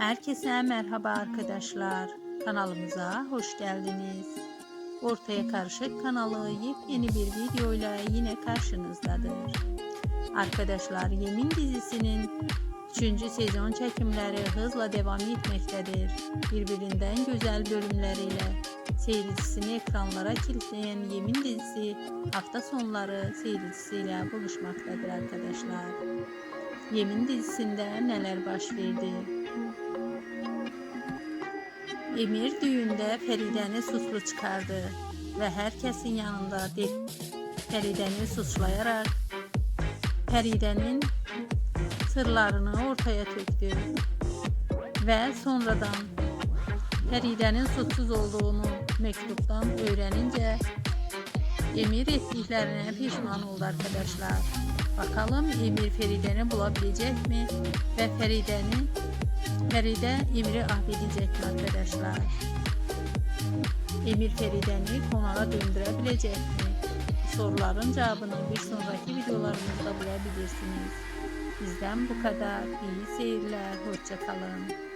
Herkese merhaba arkadaşlar. Kanalımıza hoş geldiniz. Ortaya Karışık kanalı yepyeni bir videoyla yine karşınızdadır. Arkadaşlar Yemin dizisinin 3. sezon çekimleri hızla devam etmektedir. Birbirinden güzel bölümleriyle seyircisini ekranlara kilitleyen Yemin dizisi hafta sonları seyircisiyle buluşmaktadır arkadaşlar. Yemin dizisinde neler baş verdi? Emir düğünde Feride'ni suçlu çıkardı ve herkesin yanında de- Feride'ni suçlayarak Feride'nin sırlarını ortaya töktü ve sonradan Feride'nin suçsuz olduğunu mektuptan öğrenince Emir ettiklerine pişman oldu arkadaşlar. Bakalım Emir Feride'ni bulabilecek mi ve Feride'ni Feride Emir'i affedecek mi arkadaşlar? Emir Feride'ni konağa döndürebilecek mi? Soruların cevabını bir sonraki videolarımızda bulabilirsiniz. Bizden bu kadar. İyi seyirler. Hoşçakalın.